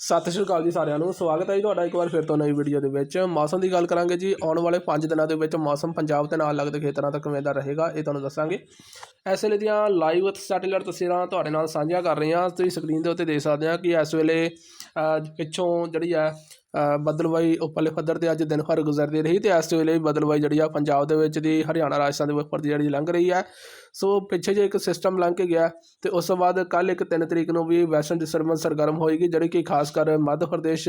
ਸਤਿ ਸ਼੍ਰੀ ਅਕਾਲ ਜੀ ਸਾਰਿਆਂ ਨੂੰ, ਸਵਾਗਤ ਹੈ ਜੀ ਤੁਹਾਡਾ ਇੱਕ ਵਾਰ ਫਿਰ ਤੋਂ ਨਵੀਂ ਵੀਡੀਓ ਦੇ ਵਿੱਚ। ਮੌਸਮ ਦੀ ਗੱਲ ਕਰਾਂਗੇ ਜੀ, ਆਉਣ ਵਾਲੇ 5 ਦਿਨਾਂ ਦੇ ਵਿੱਚ ਮੌਸਮ ਪੰਜਾਬ ਦੇ ਨਾਲ ਲੱਗਦੇ ਖੇਤਰਾਂ ਤੱਕ ਕਿਵੇਂ ਦਾ ਰਹੇਗਾ, ਇਹ ਤੁਹਾਨੂੰ ਦੱਸਾਂਗੇ। ਇਸ ਵੇਲੇ ਦੀਆਂ ਲਾਈਵ ਸੈਟੇਲਾਈਟ ਤਸਵੀਰਾਂ ਤੁਹਾਡੇ ਨਾਲ ਸਾਂਝੀਆਂ ਕਰ ਰਹੇ ਹਾਂ। ਤੁਸੀਂ ਸਕਰੀਨ ਦੇ ਉੱਤੇ ਦੇਖ ਸਕਦੇ ਆ ਕਿ ਇਸ ਵੇਲੇ ਪਿੱਛੋਂ ਜਿਹੜੀ ਹੈ ਬਦਲਵਾਈ ਉੱਪਰਲੇ ਪੱਧਰ ਤੇ ਅੱਜ ਦਿਨ ਭਰ ਗੁਜ਼ਰਦੀ ਰਹੀ ਤੇ ਇਸ ਵੇਲੇ ਬਦਲਵਾਈ ਜਿਹੜੀ ਆ ਪੰਜਾਬ ਦੇ ਵਿੱਚ ਦੀ ਹਰਿਆਣਾ ਰਾਜਸਥਾਨ ਦੇ ਉੱਪਰ ਦੀ ਜਿਹੜੀ ਲੰਘ ਰਹੀ ਹੈ ਸੋ ਪਿੱਛੇ ਜੇ ਇੱਕ ਸਿਸਟਮ ਲੰਘ ਕੇ ਗਿਆ ਤੇ ਉਸ ਤੋਂ ਬਾਅਦ ਕੱਲ ਇੱਕ 3 ਤਰੀਕ ਨੂੰ ਵੀ ਵੈਸਟਰਨ ਡਿਸਟਰਬੈਂਸ ਸਰਗਰਮ ਹੋਏਗੀ, ਜਿਹੜੀ ਕਿ ਖਾਸ ਕਰ ਮੱਧ ਪ੍ਰਦੇਸ਼,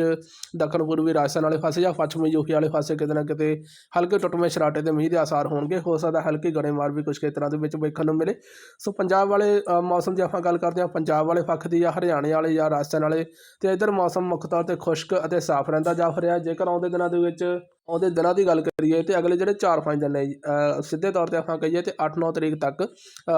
ਦੱਖਣ ਪੂਰਬੀ ਰਾਜਸਥਾਨ ਵਾਲੇ ਪਾਸੇ ਜਾਂ ਪੱਛਮੀ ਯੂਪੀ ਵਾਲੇ ਪਾਸੇ ਕਿਤੇ ਨਾ ਕਿਤੇ ਹਲਕੇ ਟੁੱਟਵੇਂ ਸ਼ਰਾਟੇ ਦੇ ਮੀਂਹ ਦੇ ਆਸਾਰ ਹੋਣਗੇ। ਹੋ ਸਕਦਾ ਹਲਕੀ ਗੜੇਮਾਰ ਵੀ ਕੁਝ ਖੇਤਰਾਂ ਦੇ ਵਿੱਚ ਵੇਖਣ ਨੂੰ ਮਿਲੇ। ਸੋ ਪੰਜਾਬ ਵਾਲੇ ਮੌਸਮ ਦੀ ਆਪਾਂ ਗੱਲ ਕਰਦੇ ਹਾਂ, ਪੰਜਾਬ ਵਾਲੇ ਪੱਖ ਦੀ ਜਾਂ ਹਰਿਆਣੇ ਵਾਲੇ ਜਾਂ ਰਾਜਸਥਾਨ ਵਾਲੇ ਤੇ ਇਧਰ ਮੌਸਮ ਮੁੱਖ ਤੌਰ ਤੇ ਖੁਸ਼ਕ ਅਤੇ ਸਾਫ਼ ਰਹਿੰਦਾ ਜਾ ਰਿਹਾ ਜੇਕਰ ਆਉਂਦੇ ਦਿਨਾਂ ਦੇ ਵਿੱਚ ਆਉਂਦੇ ਦਿਨਾਂ ਦੀ ਗੱਲ ਕਰੀਏ ਤੇ ਅਗਲੇ ਜਿਹੜੇ 4-5 ਦਿਨ ਨੇ ਸਿੱਧੇ ਤੌਰ ਤੇ ਆਪਾਂ ਕਹੀਏ ਤੇ 8-9 ਤਰੀਕ ਤੱਕ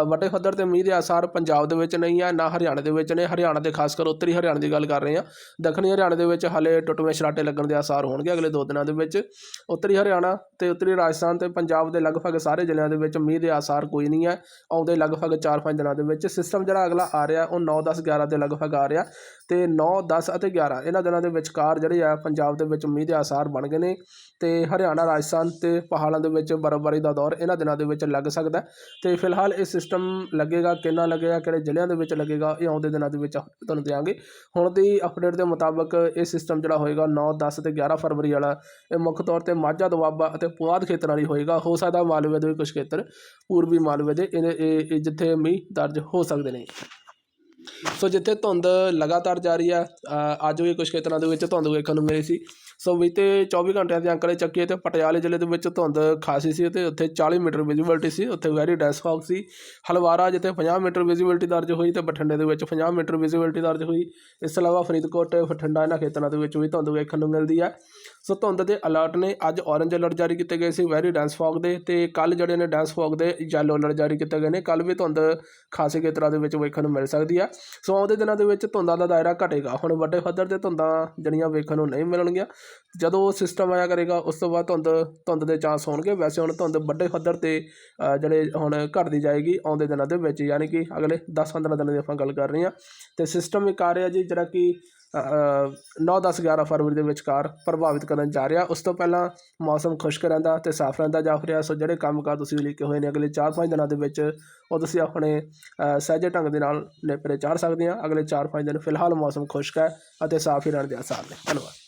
ਵੱਡੇ ਪੱਧਰ ਤੇ ਮੀਂਹ ਦੇ ਆਸਾਰ ਪੰਜਾਬ ਦੇ ਵਿੱਚ ਨਹੀਂ ਆ, ਨਾ ਹਰਿਆਣੇ ਦੇ ਵਿੱਚ ਨੇ। ਹਰਿਆਣਾ ਦੇ ਖਾਸ ਕਰ ਉੱਤਰੀ ਹਰਿਆਣੇ ਦੀ ਗੱਲ ਕਰ ਰਹੇ ਹਾਂ। ਦੱਖਣੀ ਹਰਿਆਣੇ ਦੇ ਵਿੱਚ ਹਾਲੇ ਟੁੱਟਵੇਂ ਛਰਾਟੇ ਲੱਗਣ ਦੇ ਆਸਾਰ ਹੋਣਗੇ ਅਗਲੇ 2 ਦਿਨਾਂ ਦੇ ਵਿੱਚ। ਉੱਤਰੀ ਹਰਿਆਣਾ ਤੇ ਉੱਤਰੀ ਰਾਜਸਥਾਨ ਤੇ ਪੰਜਾਬ ਦੇ ਲਗਭਗ ਸਾਰੇ ਜ਼ਿਲ੍ਹਿਆਂ ਦੇ ਵਿੱਚ ਮੀਂਹ ਦੇ ਆਸਾਰ ਕੋਈ ਨਹੀਂ ਹੈ ਆਉਂਦੇ ਲਗਭਗ 4-5 ਦਿਨਾਂ ਦੇ ਵਿੱਚ। ਸਿਸਟਮ ਜਿਹੜਾ ਅਗਲਾ ਆ ਰਿਹਾ, ਉਹ 9 10 11 ਦੇ ਲਗਭਗ ਆ ਰਿਹਾ ਤੇ 9 10 ਅਤੇ 11 ਇਹਨਾਂ ਦਿਨਾਂ ਦੇ ਵਿਚਕਾਰ ਜਿਹੜੇ ਆ ਪੰਜਾਬ ਦੇ ਵਿੱਚ ਮੀਂਹ ਦੇ ਆਸਾਰ ਬਣ ਗਏ ਨੇ। ਅਤੇ ਹਰਿਆਣਾ, ਰਾਜਸਥਾਨ ਅਤੇ ਪਹਾੜਾਂ ਦੇ ਵਿੱਚ ਬਰਫ਼ਬਾਰੀ ਦਾ ਦੌਰ ਇਹਨਾਂ ਦਿਨਾਂ ਦੇ ਵਿੱਚ ਲੱਗ ਸਕਦਾ ਅਤੇ ਫਿਲਹਾਲ ਇਹ ਸਿਸਟਮ ਲੱਗੇਗਾ ਕਿੰਨਾ ਲੱਗੇਗਾ, ਕਿਹੜੇ ਜ਼ਿਲ੍ਹਿਆਂ ਦੇ ਵਿੱਚ ਲੱਗੇਗਾ, ਇਹ ਆਉਂਦੇ ਦਿਨਾਂ ਦੇ ਵਿੱਚ ਤੁਹਾਨੂੰ ਦਿਆਂਗੇ। ਹੁਣ ਦੀ ਅਪਡੇਟ ਦੇ ਮੁਤਾਬਕ ਇਹ ਸਿਸਟਮ ਜਿਹੜਾ ਹੋਏਗਾ 9 10 ਅਤੇ 11 ਫਰਵਰੀ ਵਾਲਾ, ਇਹ ਮੁੱਖ ਤੌਰ ਤੇ ਮਾਝਾ, ਦੁਆਬਾ ਅਤੇ ਪੁਆਧ ਖੇਤਰਾਂ ਲਈ ਹੋਏਗਾ। ਹੋ ਸਕਦਾ ਮਾਲਵੇ ਦੇ ਵੀ ਕੁਝ ਖੇਤਰ, ਪੂਰਬੀ ਮਾਲਵੇ ਦੇ ਇਹ ਇਹ ਜਿੱਥੇ ਮੀਂਹ ਦਰਜ ਹੋ ਸਕਦੇ ਨੇ। ਸੋ ਜਿੱਥੇ ਧੁੰਦ ਲਗਾਤਾਰ ਜਾਰੀ ਆ ਅ, ਅੱਜ ਵੀ ਕੁਝ ਖੇਤਰਾਂ ਦੇ ਵਿੱਚ ਧੁੰਦ ਵੇਖਣ ਨੂੰ ਮਿਲੀ ਸੀ। ਸੋ ਬੀਤੇ 24 ਘੰਟਿਆਂ ਦੇ ਅੰਕੜੇ ਚੱਕੀਏ ਤੇ ਪਟਿਆਲੇ ਜ਼ਿਲ੍ਹੇ ਦੇ ਵਿੱਚ ਧੁੰਦ ਖਾਸੀ ਸੀ ਤੇ ਉੱਥੇ 40 ਮੀਟਰ ਵਿਜ਼ਿਬਿਲਟੀ ਸੀ ਉੱਥੇ ਵੈਰੀ ਡੈਂਸ ਫੌਗ ਸੀ। ਹਲਵਾਰਾ ਜਿੱਥੇ 50 ਮੀਟਰ ਵਿਜ਼ਿਬਿਲਟੀ ਦਰਜ ਹੋਈ ਤੇ ਬਠਿੰਡੇ ਦੇ ਵਿੱਚ 50 ਮੀਟਰ ਵਿਜ਼ਿਬਿਲਟੀ ਦਰਜ ਹੋਈ। ਇਸ ਤੋਂ ਇਲਾਵਾ ਫਰੀਦਕੋਟ ਬਠਿੰਡਾ ਇਹਨਾਂ ਖੇਤਰਾਂ ਦੇ ਵਿੱਚ ਵੀ ਧੁੰਦ ਵੇਖਣ ਨੂੰ ਮਿਲਦੀ ਹੈ ਸੋ ਧੁੰਦ ਦੇ ਅਲਰਟ ਨੇ ਅੱਜ ਔਰੇਂਜ ਅਲਰਟ ਜਾਰੀ ਕੀਤੇ ਗਏ ਸੀ ਵੈਰੀ ਡੈਂਸ ਫੌਗ ਦੇ ਤੇ ਕੱਲ ਜਿਹੜੇ ਨੇ ਡੈਂਸ ਫੌਗ ਦੇ ਯੈਲੋ ਅਲਰਟ ਜਾਰੀ ਕੀਤੇ ਗਏ ਨੇ। ਕੱਲ ਵੀ ਧੁੰਦ ਖਾਸੇ ਖੇਤਰਾਂ ਦੇ ਵਿੱਚ ਵੇਖਣ ਨੂੰ ਮਿਲ ਸਕਦੀ ਆ। ਸੋ ਆਉਂਦੇ ਦਿਨਾਂ ਦੇ ਵਿੱਚ ਧੁੰਦਾਂ ਦਾ ਦਾਇਰਾ ਘਟੇਗਾ। ਹੁਣ ਵੱਡੇ ਪੱਧਰ ਤੇ ਧੁੰਦਾਂ ਜਿਹੜੀਆਂ ਵੇਖਣ ਨੂੰ ਨਹੀਂ ਮਿਲਣਗੀਆਂ। ਜਦੋਂ ਉਹ ਸਿਸਟਮ ਆਇਆ ਕਰੇਗਾ, ਉਸ ਤੋਂ ਬਾਅਦ ਧੁੰਦ ਧੁੰਦ ਦੇ ਚਾਂਸ ਹੋਣਗੇ। ਵੈਸੇ ਹੁਣ ਧੁੰਦ ਵੱਡੇ ਪੱਧਰ ਤੇ ਜਿਹੜੇ ਹੁਣ ਘਟਦੀ ਜਾਏਗੀ ਆਉਂਦੇ ਦਿਨਾਂ ਦੇ ਵਿੱਚ। ਯਾਨੀ ਕਿ ਅਗਲੇ 10-15 ਦਿਨਾਂ ਦੀ ਆਪਾਂ ਗੱਲ ਕਰ ਰਹੇ ਹਾਂ। ਤੇ ਸਿਸਟਮ ਇੱਕ ਆ ਰਿਹਾ ਜੀ, ਜਿਹੜਾ ਕਿ 9 10 11 ਫਰਵਰੀ ਦੇ ਵਿਚਕਾਰ ਪ੍ਰਭਾਵਿਤ ਕਰਨ ਜਾ ਰਿਹਾ। ਉਸ ਤੋਂ ਪਹਿਲਾਂ ਮੌਸਮ ਖੁਸ਼ਕ ਰਹਿੰਦਾ ਤੇ ਸਾਫ਼ ਰਹਿੰਦਾ ਜਾ ਰਿਹਾ। ਸੋ ਜਿਹੜੇ ਕੰਮਕਾਰ ਤੁਸੀਂ ਲਿਖੇ ਹੋਏ ਨੇ, ਅਗਲੇ 4-5 ਦਿਨਾਂ ਦੇ ਵਿੱਚ ਉਹ ਤੁਸੀਂ ਆਪਣੇ ਸਹਿਜੇ ਢੰਗ ਦੇ ਨਾਲ ਨੇਪਰੇ ਚਾੜ ਸਕਦੇ ਆ। ਅਗਲੇ 4-5 ਦਿਨ ਫਿਲਹਾਲ ਮੌਸਮ ਖੁਸ਼ਕ ਹੈ ਅਤੇ ਸਾਫ਼ ਹੀ ਰਹਿਣ ਦੇ ਆਸਾਰ ਨੇ। ਧੰਨਵਾਦ।